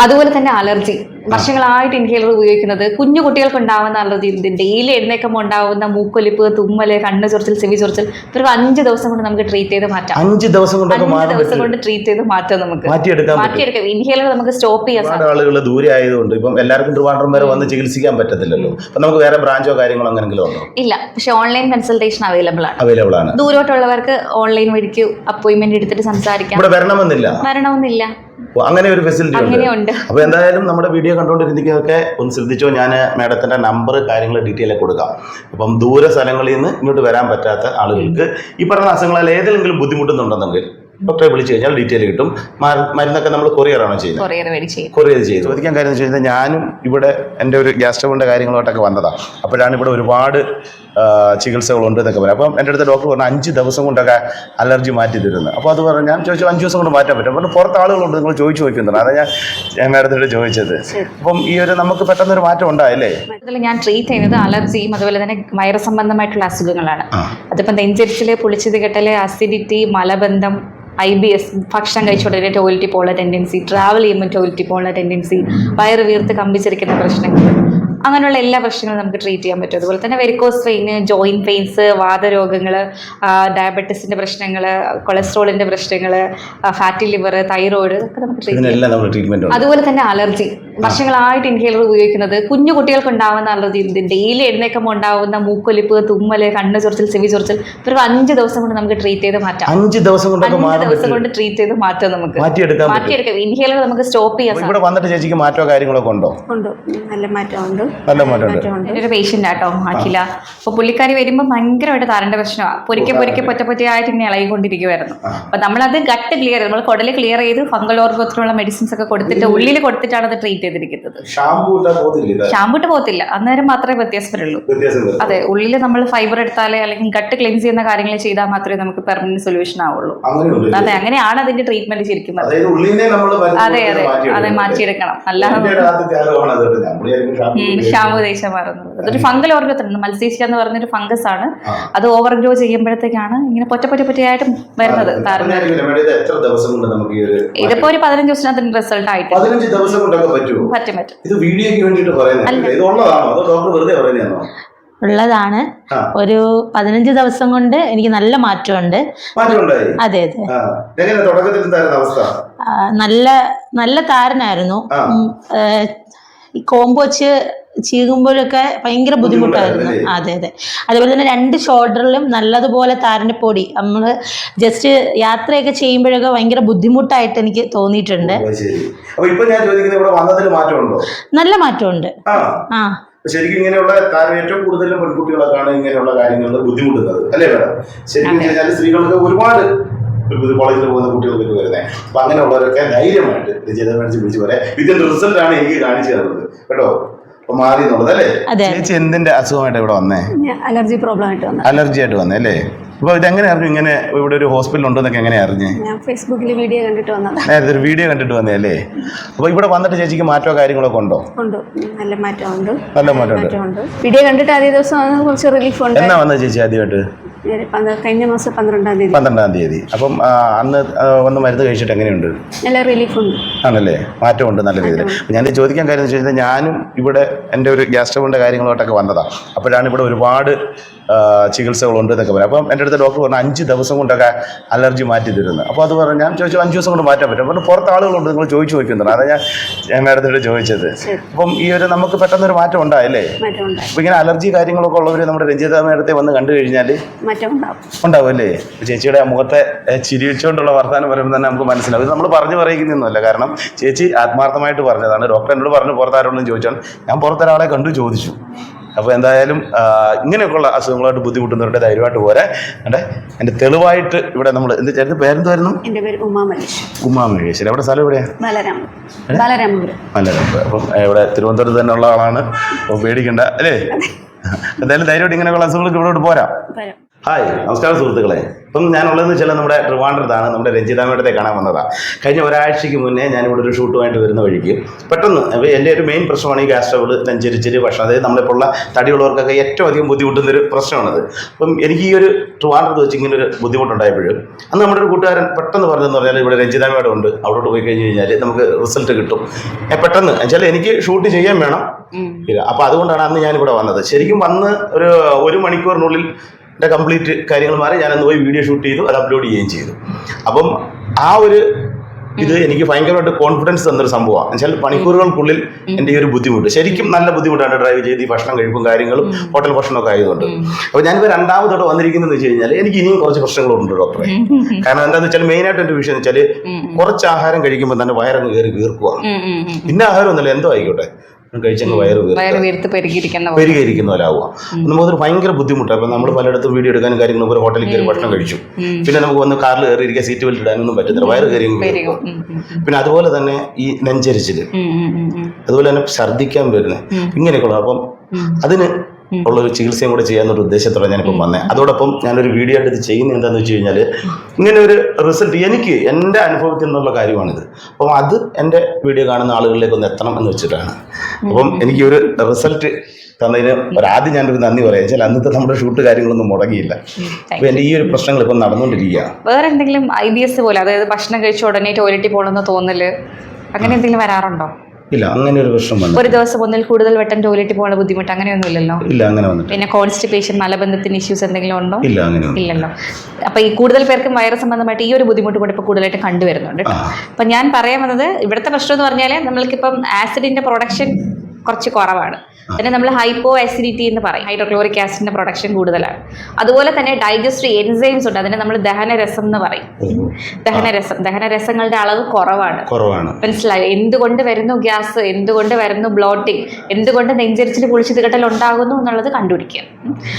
അതുപോലെ തന്നെ അലർജി. വർഷങ്ങളായിട്ട് ഇൻഹേലർ ഉപയോഗിക്കുന്നത്. കുഞ്ഞു കുട്ടികൾക്ക് ഉണ്ടാവുന്ന ഡെയിലി എഴുന്നേക്കുമ്പോൾ ഉണ്ടാവുന്ന മൂക്കൊലിപ്പ് തുമ്മൽ കണ്ണ് ചൊറിച്ചിൽ ചെവി ചൊറിച്ചിൽ ഒരു അഞ്ച് ദിവസം കൊണ്ട് നമുക്ക് ട്രീറ്റ് ചെയ്ത് മാറ്റാം. അഞ്ച് ദിവസം കൊണ്ട് അഞ്ച് ദിവസം കൊണ്ട് ട്രീറ്റ് ചെയ്ത് മാറ്റാം നമുക്ക്. മാറ്റിയെടുക്കാം. മാറ്റിയെടുക്കാം ഇൻഹേലർ നമുക്ക് സ്റ്റോപ്പ് ചെയ്യാം ആളുകൾ ദൂരെ ആയതുകൊണ്ട് ഇപ്പം എല്ലാവർക്കും ട്രിവാൻഡ്രം വരെ വന്ന് ചികിത്സിക്കാൻ പറ്റത്തില്ലല്ലോ. അപ്പൊ നമുക്ക് വേറെ ബ്രാഞ്ചോ കാര്യങ്ങളോ അങ്ങനെങ്കിലും ഉണ്ടോ? ഇല്ല. പക്ഷെ ഓൺലൈൻ കൺസൾട്ടേഷൻ അവൈലബിൾ ആണ്. അവൈലബിൾ ആണ്. ദൂരോട്ടുള്ളവർക്ക് ഓൺലൈൻ വഴിക്ക് അപ്പോയിന്റ്മെന്റ് എടുത്തിട്ട് സംസാരിക്കാം. ഇവിടെ വരണമെന്നില്ല. വരണമെന്നില്ല. അങ്ങനെ ഒരു ഫെസിലിറ്റി ഉണ്ട്. അപ്പൊ എന്തായാലും നമ്മുടെ വീഡിയോ കണ്ടുകൊണ്ടിരിക്കുന്നതൊക്കെ ഒന്ന് ശ്രദ്ധിച്ചോ. ഞാൻ മാഡത്തിന്റെ നമ്പർ കാര്യങ്ങൾ ഡീറ്റെയിൽ കൊടുക്കാം. അപ്പം ദൂര സ്ഥലങ്ങളിൽ നിന്ന് ഇങ്ങോട്ട് വരാൻ പറ്റാത്ത ആളുകൾക്ക് ഈ പറഞ്ഞ അസുഖങ്ങളിൽ ഏതെങ്കിലും ബുദ്ധിമുട്ടുന്നുണ്ടെന്നെങ്കിൽ ഡോക്ടറെ വിളിച്ചു കഴിഞ്ഞാൽ ഡീറ്റെയിൽ കിട്ടും. മരുന്നൊക്കെ നമ്മൾ കൊറിയറാണോ ചെയ്യുന്നത്? കൊറിയർ ചെയ്തു. ചോദിക്കാൻ കാര്യം എന്ന് വെച്ച് കഴിഞ്ഞാൽ ഞാനും ഇവിടെ എന്റെ ഒരു ഗ്യാസ് സ്റ്റവിന്റെ കാര്യങ്ങളോട്ടൊക്കെ വന്നതാണ് അപ്പോഴാണ് ഇവിടെ ഒരുപാട് ചികിത്സകളുണ്ട് എന്നൊക്കെ പറയാം. അപ്പം എന്റെ അടുത്ത് ഡോക്ടർ പറഞ്ഞു അഞ്ച് ദിവസം കൊണ്ടൊക്കെ അലർജി മാറ്റി തരുന്നു അപ്പോൾ അത് പറഞ്ഞു ഞാൻ ചോദിച്ചു അഞ്ച് ദിവസം കൊണ്ട് മാറ്റാൻ പറ്റും. പറഞ്ഞു പുറത്ത് ആളുകളുണ്ട് നിങ്ങൾ ചോദിച്ചു നോക്കുന്നുണ്ട് അതാണ് ഞാൻ ഞാൻ മാഡത്തിനോട് ചോദിച്ചത്. അപ്പം ഈ ഒരു നമുക്ക് പെട്ടെന്നൊരു മാറ്റം ഉണ്ടായല്ലേ? ഞാൻ ട്രീറ്റ് ചെയ്യുന്നത് അലർജിയും അതുപോലെ തന്നെ വൈറസ് സംബന്ധമായിട്ടുള്ള അസുഖങ്ങളാണ്. അതിപ്പം അതിപ്പോൾ നെഞ്ചരിച്ചിൽ പുളിച്ചത് കെട്ടൽ അസിഡിറ്റി മലബന്ധം ഐ ബി എസ് ഭക്ഷണം കഴിച്ചുകൊണ്ടിരുന്ന ടോയ്ലറ്റിൽ പോകാനുള്ള ടെൻഡൻസി ട്രാവൽ ചെയ്യുമ്പോൾ ടോയ്ലറ്റിൽ പോകാനുള്ള ടെൻഡൻസി വയറ് വീർത്ത് കമ്പിച്ചിരിക്കുന്ന പ്രശ്നങ്ങൾ. അങ്ങനെയുള്ള എല്ലാ പ്രശ്നങ്ങളും നമുക്ക് ട്രീറ്റ് ചെയ്യാൻ പറ്റും. അതുപോലെ തന്നെ വെരിക്കോസ് വെയിന് ജോയിന്റ് പെയിൻസ് വാതരോഗങ്ങൾ ഡയബറ്റീസിന്റെ പ്രശ്നങ്ങൾ കൊളസ്ട്രോളിന്റെ പ്രശ്നങ്ങൾ ഫാറ്റി ലിവർ തൈറോയിഡ് ഇതൊക്കെ നമുക്ക് ട്രീറ്റ് ചെയ്യാം അതുപോലെ തന്നെ അലർജി വർഷങ്ങളായിട്ട് ഇൻഹേലർ ഉപയോഗിക്കുന്നത്. കുഞ്ഞു കുട്ടികൾക്ക് ഉണ്ടാവുന്ന അലർജി ഡെയിലി എഴുന്നേക്കുമ്പോൾ ഉണ്ടാവുന്ന മൂക്കൊലിപ്പ് തുമ്മൽ കണ്ണ് ചൊറിച്ചിൽ ചെവി ചൊറിച്ചിൽ ഒരു അഞ്ച് ദിവസം കൊണ്ട് നമുക്ക് ട്രീറ്റ് ചെയ്ത് മാറ്റാം. അഞ്ച് ദിവസം കൊണ്ട് അഞ്ച് ദിവസം കൊണ്ട് ട്രീറ്റ് ചെയ്ത് മാറ്റാം നമുക്ക്. മാറ്റിയെടുക്കാം. മാറ്റിയെടുക്കാം ഇൻഹേലർ നമുക്ക് സ്റ്റോപ്പ് ചെയ്യാം. ഇവിടെ വന്നിട്ട് ചേച്ചിക്ക് മാറ്റോ കാര്യങ്ങളൊക്കെ ഉണ്ടോ? ഉണ്ട്. നല്ല മാറ്റമുണ്ട്. നല്ല മാറ്റമുണ്ട്. മാറ്റമുണ്ട്. എന്റെ ഒരു പേഷ്യന്റ് ആട്ടോ ആക്കില്ല അപ്പോൾ പുള്ളിക്കാരി വരുമ്പോൾ ഭയങ്കരമായിട്ട് താരന്റെ പ്രശ്നമാണ് പൊരിക്കെ പൊരിക്കെ പൊറ്റ പൊറ്റയായിട്ട് ഇങ്ങനെ ഇളകിക്കൊണ്ടിരിക്കുമായിരുന്നു അപ്പോൾ നമ്മളത് ഗട്ട് ക്ലിയർ നമ്മൾ കുടൽ ക്ലിയർ ചെയ്ത് ഫംഗൽ ഓർഗത്തിനുള്ള മെഡിസിൻസ് ഒക്കെ കൊടുത്തിട്ട് ഉള്ളിൽ കൊടുത്തിട്ടാണ് അത് ട്രീറ്റ് ചെയ്തിരിക്കുന്നത്. ഷാമ്പൂ പോകത്തില്ല അന്നേരം മാത്രമേ വ്യത്യാസം വരുള്ളൂ. അതെ ഉള്ളിൽ നമ്മൾ ഫൈബർ എടുത്താലേ അല്ലെങ്കിൽ ഗട്ട് ക്ലെൻസ് ചെയ്യുന്ന കാര്യങ്ങൾ ചെയ്താൽ മാത്രമേ നമുക്ക് പെർമനന്റ് സൊല്യൂഷൻ ആവുള്ളൂ. അതെ അങ്ങനെയാണ് അതിന്റെ ട്രീറ്റ്മെന്റ് ശരിക്കും അതെ അതെ അതെ മാറ്റിയെടുക്കണം. അല്ലാതെ ഷാമ്പു തേച്ചാൽ മാറുന്നത്. അതൊരു ഫംഗൽ ഓർഗത്തുണ്ട് മത്സ്യശ എന്ന് പറഞ്ഞൊരു ഫംഗസ് ആണ്. അത് ഓവർ ഗ്രോ ചെയ്യുമ്പോഴത്തേക്കാണ് ഇങ്ങനെ പൊറ്റ പൊറ്റ പൊറ്റയായിട്ട് വരുന്നത് ഇതിപ്പോ ഒരു പതിനഞ്ച് ദിവസത്തിനകത്ത് റിസൾട്ട് ആയിട്ട് പതിനഞ്ച് ദിവസം കൊണ്ടൊക്കെ പറ്റുമോ? പറ്റും പറ്റും. ഇത് വീഡിയോക്ക് വേണ്ടിയിട്ട് പറയുന്നത് ഇത് ഉള്ളതാണോ? അതോ ഡോക്ടർ വെറുതെ പറയുന്നതാണോ? ഉള്ളതാണ്. ഒരു പതിനഞ്ച് ദിവസം കൊണ്ട് എനിക്ക് നല്ല മാറ്റമുണ്ട്. അതെ അതെ. നല്ല നല്ല താരനായിരുന്നു. ഈ കോമ്പ് വെച്ച് ചീകുമ്പോഴൊക്കെ ഭയങ്കര ബുദ്ധിമുട്ടായിരുന്നു. അതെ അതെ. അതേപോലെ തന്നെ രണ്ട് ഷോൾഡറിലും നല്ലതുപോലെ താരനപ്പൊടി പൊടി. നമ്മൾ ജസ്റ്റ് യാത്രയൊക്കെ ചെയ്യുമ്പോഴൊക്കെ ഭയങ്കര ബുദ്ധിമുട്ടായിട്ട് എനിക്ക് തോന്നിയിട്ടുണ്ട്. നല്ല മാറ്റമുണ്ട്. ആ. ശരിക്കും ഇങ്ങനെയുള്ള താരം ഏറ്റവും കൂടുതലും പെൺകുട്ടികളൊക്കെയാണ് ഇങ്ങനെയുള്ള കാര്യങ്ങളിൽ ബുദ്ധിമുട്ടുന്നത്. അല്ലേ മേഡം? ശരിക്കും സ്ത്രീകൾക്ക് ഒരുപാട് കോളേജിൽ പോകുന്ന കുട്ടികൾക്ക് വരുന്നത് അപ്പൊ അങ്ങനെയുള്ളവരൊക്കെ ധൈര്യമായിട്ട് രചിത മേടിച്ച് വിളിച്ചു പോലെ ഇതിന്റെ റിസൾട്ട് ആണ് എനിക്ക് കാണിച്ചു തരുന്നത്. കേട്ടോ? മാറി. ചേച്ചി എന്തിന്റെ അസുഖമായിട്ട് ഇവിടെ വന്നേ? അലർജി പ്രോബ്ലം ആയിട്ട് വന്നത് അലർജി ആയിട്ട് വന്നേ അല്ലേ? അപ്പൊ ഇതെങ്ങനെ അറിഞ്ഞു? ഇങ്ങനെ ഇവിടെ ഒരു ഹോസ്പിറ്റൽ ഉണ്ടെന്നൊക്കെ എങ്ങനെ അറിഞ്ഞേ? ഞാൻ ഫേസ്ബുക്കിൽ വീഡിയോ കണ്ടിട്ട് വന്നത്. നേരത്തെ ഒരു വീഡിയോ കണ്ടിട്ട് വന്നേ അല്ലേ? അപ്പൊ ഇവിടെ വന്നിട്ട് ചേച്ചിക്ക് മാറ്റോ കാര്യങ്ങളൊക്കെ ഉണ്ടോ? ഉണ്ട്. നല്ല മാറ്റമുണ്ട്. നല്ല മാറ്റമുണ്ട്. വീഡിയോ കണ്ടിട്ട് ആദ്യ ദിവസം വന്ന് കുറച്ച് റിലീഫ് ഉണ്ട് എന്നാ വന്നത് ചേച്ചി ആദ്യമായിട്ട്? കഴിഞ്ഞ മാസം പന്ത്രണ്ടാം തീയതി. പന്ത്രണ്ടാം തീയതി. അപ്പം അന്ന് ഒന്ന് വന്ന് മരുന്ന് കഴിച്ചിട്ട് എങ്ങനെയുണ്ട്? നല്ല റിലീഫ് ഉണ്ട് ആണല്ലേ? മാറ്റമുണ്ട് നല്ല രീതിയിൽ. ഞാൻ ചോദിക്കാൻ കാര്യം എന്ന് വെച്ച് കഴിഞ്ഞാൽ ഞാനും ഇവിടെ എന്റെ ഒരു ഗ്യാസ് സ്റ്റവിന്റെ കാര്യങ്ങളോട്ടൊക്കെ വന്നതാണ് അപ്പോഴാണ് ഇവിടെ ഒരുപാട് ചികിത്സകളുണ്ട് എന്നൊക്കെ പറയാം. അപ്പം എന്റെ അടുത്ത് ഡോക്ടർ പറഞ്ഞു അഞ്ച് ദിവസം കൊണ്ടൊക്കെ അലർജി മാറ്റി തരുന്നത് അപ്പോൾ അത് പറഞ്ഞു ഞാൻ ചോദിച്ചു അഞ്ച് ദിവസം കൊണ്ട് മാറ്റാൻ പറ്റും അപ്പോൾ പുറത്ത് ആളുകളുണ്ട് നിങ്ങൾ ചോദിച്ചു നോക്കുന്നുണ്ട് അതാണ് ഞാൻ ഞാൻ മാഡത്തിനോട് ചോദിച്ചത്. അപ്പം ഈ ഒരു നമുക്ക് പെട്ടെന്നൊരു മാറ്റം ഉണ്ടായല്ലേ? അപ്പോൾ ഇങ്ങനെ അലർജി കാര്യങ്ങളൊക്കെ ഉള്ളവർ നമ്മുടെ രഞ്ജിത മേഡത്തെ വന്ന് കണ്ടു കഴിഞ്ഞാൽ ഉണ്ടാവും അല്ലേ? ചേച്ചിയുടെ ആ മുഖത്തെ ഏ, ചിരി വെച്ചുകൊണ്ടുള്ള വർത്തമാനം പറയുമ്പോൾ തന്നെ നമുക്ക് മനസ്സിലാവും. ഇത് നമ്മൾ പറഞ്ഞു പറയുന്നൊന്നുമല്ല. കാരണം ചേച്ചി ആത്മാർത്ഥമായിട്ട് പറഞ്ഞതാണ്. ഡോക്ടർ എന്നോട് പറഞ്ഞു പുറത്താരോടും ചോദിച്ചാണ് ഞാൻ പുറത്തൊരാളെ കണ്ടു ചോദിച്ചു. അപ്പോൾ എന്തായാലും ഇങ്ങനെയൊക്കെയുള്ള അസുഖങ്ങളായിട്ട് ബുദ്ധിമുട്ടുന്നവരുടെ ധൈര്യമായിട്ട് പോരെ. അതെ എന്റെ തെളിവായിട്ട് ഇവിടെ നമ്മൾ എന്ത് ചേട്ടന്റെ പേരെന്തായിരുന്നു എന്റെ പേര് ഉമാ ഉമാമഹേശ്വരി ഉമ്മാ മഹേശ്വരി അവിടെ സ്ഥലം എവിടെയാണ് ബാലരാമപുരം ബാലരാമപുരം നല്ല അപ്പം ഇവിടെ തിരുവനന്തപുരത്ത് തന്നെ ഉള്ള ആളാണ്. അപ്പോൾ പേടിക്കണ്ട അല്ലേ? എന്തായാലും ധൈര്യമായിട്ട് ഇങ്ങനെയുള്ള അസുഖങ്ങൾക്ക് ഇവിടോട്ട് പോരാം. ഹായ് നമസ്കാരം സുഹൃത്തുക്കളെ. ഇപ്പം ഞാനുള്ളതെന്ന് വെച്ചാൽ നമ്മുടെ ട്രിവാൻഡ്രത്താണ് നമ്മുടെ രഞ്ജിത മേഡത്തെ കാണാൻ വന്നതാണ് കഴിഞ്ഞ ഒരാഴ്ചയ്ക്ക് മുന്നേ ഞാനിവിടെ ഒരു ഷൂട്ടുമായിട്ട് വരുന്ന വഴിക്ക് പെട്ടെന്ന് എന്റെ ഒരു മെയിൻ പ്രശ്നമാണ് ഈ ഗ്യാസ് ട്രബിൾ നെഞ്ചരിച്ചിരി ഭക്ഷണം. അതായത് നമ്മളിപ്പോൾ ഉള്ള തടിയുള്ളവർക്കൊക്കെ ഏറ്റവും അധികം ബുദ്ധിമുട്ടുന്നൊരു പ്രശ്നമാണത്. അപ്പം എനിക്ക് ഈ ഒരു ട്രിവാൻഡ്രത്ത് വെച്ച് ഇങ്ങനെ ഒരു ബുദ്ധിമുട്ടുണ്ടായപ്പോഴും അന്ന് നമ്മുടെ ഒരു കൂട്ടുകാരൻ പെട്ടെന്ന് പറഞ്ഞതെന്ന് പറഞ്ഞാൽ ഇവിടെ രഞ്ജിത മേഡം ഉണ്ട്. അവിടോട്ട് പോയി കഴിഞ്ഞ് കഴിഞ്ഞാൽ നമുക്ക് റിസൾട്ട് കിട്ടും. പെട്ടെന്ന് വെച്ചാൽ എനിക്ക് ഷൂട്ട് ചെയ്യാൻ വേണം. അപ്പോൾ അതുകൊണ്ടാണ് അന്ന് ഞാനിവിടെ വന്നത്. ശരിക്കും വന്ന് ഒരു ഒരു മണിക്കൂറിനുള്ളിൽ എന്റെ കംപ്ലീറ്റ് കാര്യങ്ങൾ മാറി ഞാനന്ന് പോയി വീഡിയോ ഷൂട്ട് ചെയ്തു അത് അപ്ലോഡ് ചെയ്യുകയും ചെയ്തു. അപ്പം ആ ഒരു ഇത് എനിക്ക് ഭയങ്കരമായിട്ട് കോൺഫിഡൻസ് തന്നൊരു സംഭവമാണ്. എന്നുവെച്ചാൽ മണിക്കൂറുകൾക്കുള്ളിൽ എന്റെ ഈ ഒരു ബുദ്ധിമുട്ട്. ശരിക്കും നല്ല ബുദ്ധിമുട്ടാണ് ഡ്രൈവ് ചെയ്ത് ഈ ഭക്ഷണം കഴിപ്പും കാര്യങ്ങളും ഹോട്ടൽ ഭക്ഷണമൊക്കെ ആയതുകൊണ്ട്. അപ്പോൾ ഞാനിപ്പോൾ രണ്ടാമതോടെ വന്നിരിക്കുന്നതെന്ന് വെച്ച് കഴിഞ്ഞാൽ എനിക്ക് ഇനിയും കുറച്ച് പ്രശ്നങ്ങളുണ്ട് ഡോക്ടറെ. കാരണം എന്താണെന്ന് വെച്ചാൽ മെയിനായിട്ട് എന്റെ വിഷയം എന്ന് വെച്ചാൽ കുറച്ച് ആഹാരം കഴിക്കുമ്പോൾ തന്നെ വയറങ്ങ് കയറി വീർക്കുക പിന്നെ ആഹാരം ഒന്നുമില്ല എന്തോ ആയിക്കോട്ടെ. കഴിച്ചങ്ങ് വയറ് വീർത്ത്. പെരുകിയിരിക്കുന്ന പോലെ. ആവുക. നമുക്കതൊരു ഭയങ്കര ബുദ്ധിമുട്ടാണ് അപ്പം നമ്മൾ പലയിടത്തും വീഡിയോ എടുക്കാനും കാര്യങ്ങളും ഒരു ഹോട്ടലിൽ കയറി ഭക്ഷണം കഴിച്ചു. പിന്നെ നമുക്ക് വന്ന് കാറിൽ കയറി ഇരിക്കാൻ സീറ്റ് ബെൽറ്റ് ഇടാനൊന്നും പറ്റുന്നില്ല വയറ് കയറി. പിന്നെ അതുപോലെ തന്നെ ഈ നെഞ്ചരിച്ചിൽ. അതുപോലെ തന്നെ ഛർദ്ദിക്കാൻ വരുന്നത്. ഇങ്ങനെയൊക്കെയുള്ള അപ്പം അതിന് ഉള്ള ഒരു ചികിത്സയും കൂടെ ചെയ്യാന്നൊരു ഉദ്ദേശത്തോടെ ഞാനിപ്പം വന്നത് അതോടൊപ്പം ഞാനൊരു വീഡിയോ ആയിട്ട് ഇത് ചെയ്യുന്നത് എന്താണെന്ന് വെച്ച് കഴിഞ്ഞാൽ ഇങ്ങനെ ഒരു റിസൾട്ട് എനിക്ക് എന്റെ അനുഭവത്തിൽ നിന്നുള്ള കാര്യമാണിത്. അപ്പം അത് എന്റെ വീഡിയോ കാണുന്ന ആളുകളിലേക്ക് ഒന്ന് എത്തണം എന്ന് വെച്ചിട്ടാണ്. അപ്പം എനിക്ക് ഒരു റിസൾട്ട് തന്നതിന് ഒരാദ്യം ഞാനൊരു നന്ദി പറയാം. വെച്ചാൽ അന്നത്തെ നമ്മുടെ ഷൂട്ട് കാര്യങ്ങളൊന്നും മുടങ്ങിയില്ല. അപ്പോൾ എന്റെ ഈ ഒരു പ്രശ്നങ്ങൾ ഇപ്പം നടന്നുകൊണ്ടിരിക്കുകയാണ് വേറെ എന്തെങ്കിലും ഐ ബി എസ് പോലെ അതായത് ഭക്ഷണം കഴിച്ച ഉടനെ ടോയ്ലറ്റിൽ പോകണമെന്ന് തോന്നൽ അങ്ങനെ എന്തെങ്കിലും വരാറുണ്ടോ? ഇല്ല. അങ്ങനെ ഒരു പ്രശ്നം വന്നു ഒരു ദിവസം ഒന്നിൽ കൂടുതൽ വട്ടം ടോയ്ലറ്റിൽ പോകുന്ന ബുദ്ധിമുട്ട് അങ്ങനെയൊന്നും ഇല്ലല്ലോ ഇല്ല അങ്ങനെ വന്നു പിന്നെ കോൺസ്റ്റിപ്പേഷൻ മലബന്ധത്തിന് ഇഷ്യൂസ് എന്തെങ്കിലും ഉണ്ടോ? ഇല്ല അങ്ങനെ. ഇല്ലല്ലോ. അപ്പൊ ഈ കൂടുതൽ പേർക്കും വൈറസ് സംബന്ധമായിട്ട് ഈ ഒരു ബുദ്ധിമുട്ട് കൂടെ ഇപ്പൊ കൂടുതലായിട്ട് കണ്ടുവരുന്നുണ്ട്. അപ്പൊ ഞാൻ പറയാൻ വന്നത് ഇവിടുത്തെ പ്രശ്നം എന്ന് പറഞ്ഞാൽ നമ്മൾക്കിപ്പം ആസിഡിന്റെ പ്രൊഡക്ഷൻ കുറച്ച് കുറവാണ്. പിന്നെ നമ്മൾ ഹൈപ്പോ ആസിഡിറ്റി എന്ന് പറയും. ഹൈഡ്രോക്ലോറിക് ആസിഡിന്റെ പ്രൊഡക്ഷൻ കൂടുതലാണ്. അതുപോലെ തന്നെ ഡൈജസ്റ്റീവ് എൻസൈംസ് ഉണ്ട്. അതിനെ നമ്മൾ ദഹനരസം എന്ന് പറയും. ദഹനരസം. ദഹനരസങ്ങളുടെ അളവ് കുറവാണ്. കുറവാണ്. മനസ്സിലായി? എന്തുകൊണ്ട് വരുന്നു ഗ്യാസ്? എന്തുകൊണ്ട് വരുന്നു ബ്ലോട്ടിങ് എന്തുകൊണ്ട് നെഞ്ചരിച്ചിൽ കുളിച്ചു കെട്ടൽ ഉണ്ടാകുന്നു എന്നുള്ളത് കണ്ടുപിടിക്കുക.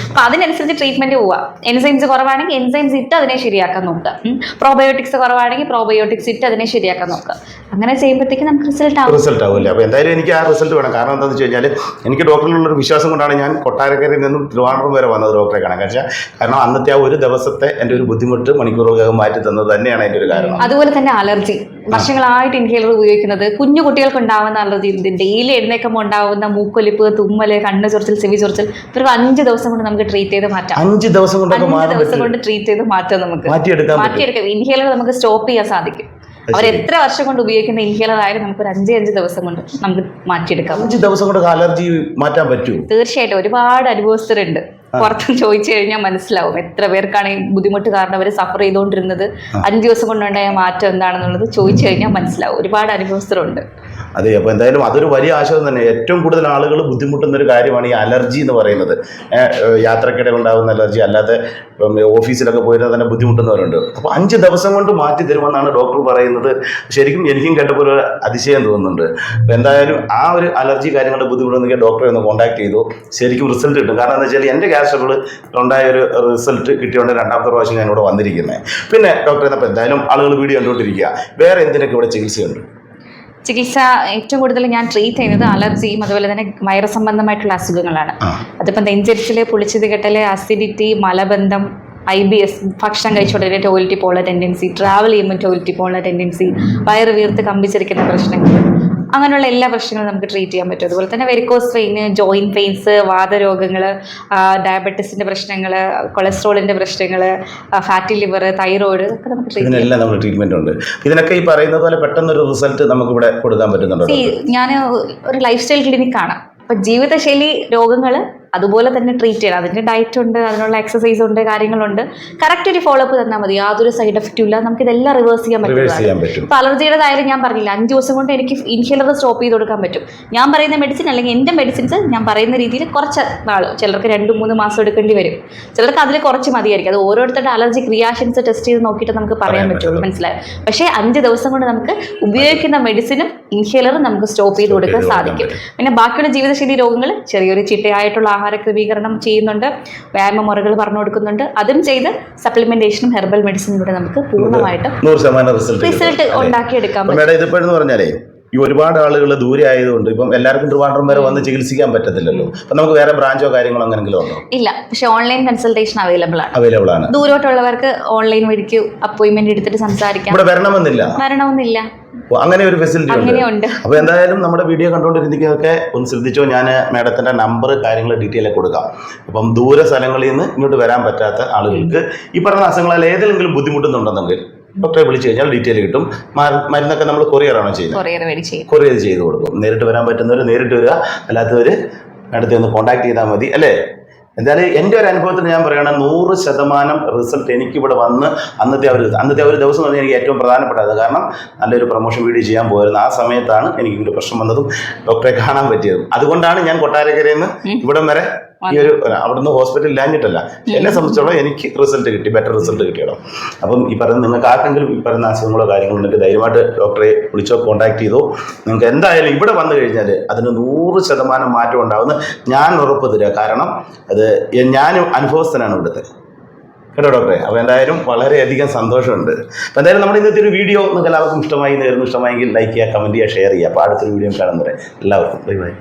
അപ്പൊ അതിനനുസരിച്ച് ട്രീറ്റ്മെന്റ് പോവുക. എൻസൈംസ് കുറവാണെങ്കിൽ എൻസൈംസ് ഇട്ട് അതിനെ ശരിയാക്കാൻ നോക്കുക. പ്രോബയോട്ടിക്സ് കുറവാണെങ്കിൽ പ്രോബയോട്ടിക്സ് ഇട്ട് അതിനെ ശരിയാക്കാൻ നോക്കുക. അങ്ങനെ ചെയ്യുമ്പോഴത്തേക്ക് നമുക്ക് റിസൾട്ട് ആവും. റിസൾട്ട് ആവില്ല എന്തായാലും എനിക്ക് ആ റിസൾട്ട് വേണം. കാരണം എന്താണെന്ന് വെച്ച് കഴിഞ്ഞാൽ എനിക്ക് ഡോക്ടറിലുള്ളൊരു വിശ്വാസം കൊണ്ടാണ് ഞാൻ കൊട്ടാരക്കരയിൽ നിന്നും തിരുവനന്തപുരം വരെ വന്നത് ഡോക്ടറെ കാണാൻ. കാരണം കാരണം അന്നത്തെ ആ ഒരു ദിവസത്തെ എന്റെ ഒരു ബുദ്ധിമുട്ട് മണിക്കൂറുകൾ മാറ്റി തന്നത് തന്നെയാണ് എന്റെ ഒരു കാരണം. അതുപോലെ തന്നെ അലർജി. വർഷങ്ങളായിട്ട് ഇൻഹേലർ ഉപയോഗിക്കുന്നത് കുഞ്ഞു കുട്ടികൾക്ക് ഉണ്ടാവുന്ന അലർജി. ഡെയിലി എഴുന്നേക്കുമ്പോൾ ഉണ്ടാവുന്ന മൂക്കൊലിപ്പ് തുമ്മൽ കണ്ണ് ചൊറിച്ചിൽ ചെവി ചൊറിച്ചിൽ ഒരു അഞ്ച് ദിവസം കൊണ്ട് നമുക്ക് ട്രീറ്റ് ചെയ്ത് മാറ്റാം. അഞ്ച് ദിവസം കൊണ്ടൊക്കെ അഞ്ച് ദിവസം കൊണ്ട് ട്രീറ്റ് ചെയ്ത് മാറ്റാം നമുക്ക്. മാറ്റിയെടുക്കാം. ഇൻഹേലർ നമുക്ക് സ്റ്റോപ്പ് ചെയ്യാൻ സാധിക്കും. അവർ എത്ര വർഷം കൊണ്ട് ഉപയോഗിക്കുന്ന ഇൻഹേലർ ആയാലും നമുക്ക് ഒരു അഞ്ച് അഞ്ച് ദിവസം കൊണ്ട് നമുക്ക് മാറ്റിയെടുക്കാം. അഞ്ച് ദിവസം കൊണ്ട് അലർജി മാറ്റാൻ പറ്റും തീർച്ചയായിട്ടും ഒരുപാട് അനുഭവസ്ഥരുണ്ട്. പുറത്ത് ചോദിച്ചു കഴിഞ്ഞാൽ മനസ്സിലാവും എത്ര പേർക്കാണ് ഈ ബുദ്ധിമുട്ട് കാരണം അവർ സഫർ ചെയ്തുകൊണ്ടിരുന്നത്. അഞ്ച് ദിവസം കൊണ്ടുണ്ടായ മാറ്റം എന്താണെന്നുള്ളത് ചോദിച്ചു കഴിഞ്ഞാൽ മനസ്സിലാവും. ഒരുപാട് അനുഭവസ്ഥരുണ്ട്. അതെ അപ്പോൾ എന്തായാലും അതൊരു വലിയ ആശ്വാസം തന്നെ. ഏറ്റവും കൂടുതൽ ആളുകൾ ബുദ്ധിമുട്ടുന്ന ഒരു കാര്യമാണ് ഈ അലർജി എന്ന് പറയുന്നത്. യാത്രക്കിടെ ഉണ്ടാകുന്ന അലർജി അല്ലാതെ ഓഫീസിലൊക്കെ പോയിരുന്ന തന്നെ ബുദ്ധിമുട്ടുന്നവരുണ്ട്. അപ്പോൾ അഞ്ച് ദിവസം കൊണ്ട് മാറ്റി തരുമെന്നാണ് ഡോക്ടർ പറയുന്നത്. ശരിക്കും എനിക്കും കേട്ടപ്പോൾ ഒരു അതിശയം തോന്നുന്നുണ്ട്. അപ്പോൾ എന്തായാലും ആ ഒരു അലർജി കാര്യങ്ങളുടെ ബുദ്ധിമുട്ടുണ്ടെങ്കിൽ ഡോക്ടറെ ഒന്ന് കോൺടാക്ട് ചെയ്തു. ശരിക്കും റിസൾട്ട് കിട്ടും. കാരണം എന്താ വെച്ചാൽ എന്റെ ട്രബിൾ ഉണ്ടായ ഒരു റിസൾട്ട് കിട്ടിയോണ്ട് രണ്ടാമത്തെ പ്രാവശ്യം ഞാൻ വന്നിരിക്കുന്നത് പിന്നെ ഡോക്ടറെ അപ്പോൾ എന്തായാലും ആളുകൾ വീഡിയോ കണ്ടുകൊണ്ടിരിക്കുക. വേറെ എന്തിനൊക്കെ ഇവിടെ ചികിത്സയുണ്ട്? ചികിത്സ ഏറ്റവും കൂടുതൽ ഞാൻ ട്രീറ്റ് ചെയ്യുന്നത് അലർജിയും അതുപോലെ തന്നെ വൈറസ് സംബന്ധമായിട്ടുള്ള അസുഖങ്ങളാണ്. അതിപ്പോൾ നെഞ്ചരിച്ചിൽ പുളിച്ചത് കെട്ടൽ അസിഡിറ്റി മലബന്ധം ഐ ബി എസ് ഭക്ഷണം കഴിച്ചുകൊണ്ടേ ടോയ്ലറ്റിൽ പോകാനുള്ള ടെൻഡൻസി ട്രാവൽ ചെയ്യുമ്പോൾ ടോയ്ലറ്റിൽ പോകാനുള്ള ടെൻഡൻസി വയറ് വീർത്ത് കമ്പിച്ചിരിക്കുന്ന പ്രശ്നങ്ങൾ. അങ്ങനെയുള്ള എല്ലാ പ്രശ്നങ്ങളും നമുക്ക് ട്രീറ്റ് ചെയ്യാൻ പറ്റും. അതുപോലെ തന്നെ വെരിക്കോസ് വെയിന് ജോയിന്റ് പെയിൻസ് വാതരോഗങ്ങൾ ഡയബറ്റീസിന്റെ പ്രശ്നങ്ങൾ കൊളസ്ട്രോളിന്റെ പ്രശ്നങ്ങൾ ഫാറ്റി ലിവർ തൈറോയിഡ് ഒക്കെ നമുക്ക് ഇതിനെല്ലാം നമ്മൾ ട്രീറ്റ്മെന്റ് ഉണ്ട്. ഇതിനൊക്കെ ഈ പറയുന്ന പോലെ പെട്ടെന്നൊരു റിസൾട്ട് നമുക്ക് ഇവിടെ കൊടുക്കാൻ പറ്റുന്നുണ്ട് ഞാൻ ഒരു ലൈഫ് സ്റ്റൈൽ ക്ലിനിക്കാണ് അപ്പം ജീവിതശൈലി രോഗങ്ങൾ അതുപോലെ തന്നെ ട്രീറ്റ് ചെയ്യണം. അതിന്റെ ഡയറ്റ് ഉണ്ട് അതിനുള്ള എക്സസൈസ് ഉണ്ട് കാര്യങ്ങളുണ്ട്. കറക്റ്റ് ഒരു ഫോളോ അപ്പ് തന്നാൽ മതി. യാതൊരു സൈഡ് എഫക്റ്റും ഇല്ല. നമുക്ക് ഇതെല്ലാം റിവേഴ്സ് ചെയ്യാൻ പറ്റും. ഇപ്പോൾ അലർജിയുടേതായാലും ഞാൻ പറഞ്ഞില്ല? അഞ്ച് ദിവസം കൊണ്ട് എനിക്ക് ഇൻഹേലർ സ്റ്റോപ്പ് ചെയ്ത് കൊടുക്കാൻ പറ്റും. ഞാൻ പറയുന്ന മെഡിസിൻ അല്ലെങ്കിൽ എന്റെ മെഡിസിൻസ് ഞാൻ പറയുന്ന രീതിയിൽ കുറച്ച് നാൾ ചിലർക്ക് രണ്ട് മൂന്ന് മാസം എടുക്കേണ്ടി വരും. ചിലർക്ക് അതിൽ കുറച്ച് മതിയായിരിക്കും. അത് ഓരോരുത്തരുടെ അലർജി ക്രിയാഷൻസ് ടെസ്റ്റ് ചെയ്ത് നോക്കിയിട്ട് നമുക്ക് പറയാൻ പറ്റുള്ളൂ. പറ്റും. മനസ്സിലായോ? പക്ഷേ അഞ്ച് ദിവസം കൊണ്ട് നമുക്ക് ഉപയോഗിക്കുന്ന മെഡിസിനും ഇൻഹേലറും നമുക്ക് സ്റ്റോപ്പ് ചെയ്ത് കൊടുക്കാൻ സാധിക്കും. പിന്നെ ബാക്കിയുള്ള ജീവിതശൈലി രോഗങ്ങൾ ചെറിയൊരു ചിട്ടയായിട്ടുള്ള ആഹാര ക്രമീകരണം ചെയ്യുന്നുണ്ട്. വ്യായാമ മുറകൾ പറഞ്ഞു കൊടുക്കുന്നുണ്ട്. അതും ചെയ്ത് സപ്ലിമെന്റേഷനും ഹെർബൽ മെഡിസിനിലൂടെ നമുക്ക് പൂർണമായിട്ടും റിസൾട്ട് ഉണ്ടാക്കിയെടുക്കാം ഉണ്ടാക്കിയെടുക്കാൻ പറ്റും ഇതിപ്പോഴെന്ന് പറഞ്ഞാലേ ഈ ഒരുപാട് ആളുകൾ ദൂരെ ആയതുകൊണ്ട് ഇപ്പം എല്ലാവർക്കും ട്രിവാൻഡ്രം വരെ വന്ന് ചികിത്സിക്കാൻ പറ്റത്തില്ലല്ലോ. അപ്പം നമുക്ക് വേറെ ബ്രാഞ്ചോ കാര്യങ്ങളോ അങ്ങനെങ്കിലും ഉണ്ടോ? ഇല്ല. പക്ഷേ ഓൺലൈൻ കൺസൾട്ടേഷൻ അവൈലബിൾ ആണ്. അവൈലബിൾ ആണ്. ദൂരോട്ടുള്ളവർക്ക് ഓൺലൈൻ വഴിക്ക് അപ്പോയിന്റ്മെന്റ് എടുത്തിട്ട് സംസാരിക്കാം. ഇവിടെ വരണമെന്നില്ല. വരണമെന്നില്ല. അങ്ങനെ ഒരു ഫെസിലിറ്റി ഉണ്ട്. അപ്പൊ അപ്പോൾ എന്തായാലും നമ്മുടെ വീഡിയോ കണ്ടുകൊണ്ടിരിക്കുന്നതൊക്കെ ഒന്ന് ശ്രദ്ധിച്ചോ. ഞാൻ മാഡത്തിന്റെ നമ്പർ കാര്യങ്ങൾ ഡീറ്റെയിൽ കൊടുക്കാം. അപ്പം ദൂര സ്ഥലങ്ങളിൽ നിന്ന് ഇങ്ങോട്ട് വരാൻ പറ്റാത്ത ആളുകൾക്ക് ഈ പറഞ്ഞ അസുഖങ്ങളിൽ ഏതെങ്കിലും ബുദ്ധിമുട്ടുന്നുണ്ടെന്നെങ്കിൽ ഡോക്ടറെ വിളിച്ചു കഴിഞ്ഞാൽ ഡീറ്റെയിൽ കിട്ടും. മരുന്നൊക്കെ നമ്മൾ കൊറിയർ ആണോ ചെയ്യുന്നത്? കൊറിയർ ചെയ്ത് കൊടുക്കും. നേരിട്ട് വരാൻ പറ്റുന്നവർ നേരിട്ട് വരിക. അല്ലാത്തവർ അടുത്ത് ഒന്ന് കോൺടാക്ട് ചെയ്താൽ മതി. അല്ലേ? എന്തായാലും എന്റെ ഒരു അനുഭവത്തിൽ ഞാൻ പറയുകയാണ് നൂറ് ശതമാനം റിസൾട്ട് എനിക്കിവിടെ വന്ന് അന്നത്തെ അവർ ഒരു അന്നത്തെ ഒരു ദിവസം പറഞ്ഞാൽ എനിക്ക് ഏറ്റവും പ്രധാനപ്പെട്ടത്. കാരണം നല്ലൊരു പ്രൊമോഷൻ വീഡിയോ ചെയ്യാൻ പോയിരുന്നു ആ സമയത്താണ് എനിക്ക് ഇവിടെ പ്രശ്നം വന്നതും ഡോക്ടറെ കാണാൻ പറ്റിയതും. അതുകൊണ്ടാണ് ഞാൻ കൊട്ടാരക്കരയിൽ നിന്ന് ഇവിടം വരെ ഈ ഒരു അവിടുന്ന് ഹോസ്പിറ്റലിൽ ഇല്ലാഞ്ഞിട്ടല്ല എന്നെ സംബന്ധിച്ചോളം എനിക്ക് റിസൾട്ട് കിട്ടി ബെറ്റർ റിസൾട്ട് കിട്ടിയണം അപ്പം ഈ പറയുന്ന നിങ്ങൾക്ക് ആർക്കെങ്കിലും ഈ പറയുന്ന അസുഖങ്ങളോ കാര്യങ്ങളോ ഉണ്ടെങ്കിൽ ധൈര്യമായിട്ട് ഡോക്ടറെ വിളിച്ചോ കോൺടാക്ട് ചെയ്തോ. നിങ്ങൾക്ക് എന്തായാലും ഇവിടെ വന്നു കഴിഞ്ഞാൽ അതിന് നൂറ് ശതമാനം മാറ്റം ഉണ്ടാവുമെന്ന് ഞാൻ ഉറപ്പ് തരിക കാരണം അത് ഞാൻ അനുഭവസ്ഥനാണ് ഇവിടുത്തെ. കേട്ടോ ഡോക്ടറെ അപ്പോൾ എന്തായാലും വളരെയധികം സന്തോഷമുണ്ട്. അപ്പോൾ എന്തായാലും നമ്മുടെ ഇന്നത്തെ ഒരു വീഡിയോ നിങ്ങൾക്ക് എല്ലാവർക്കും ഇഷ്ടമായി നേരുന്നു ഇഷ്ടമായെങ്കിൽ ലൈക്ക് ചെയ്യുക കമന്റ് ചെയ്യുക ഷെയർ ചെയ്യുക. അപ്പോൾ അടുത്തൊരു വീഡിയോ കാണുന്നവരെ എല്ലാവർക്കും. Bye bye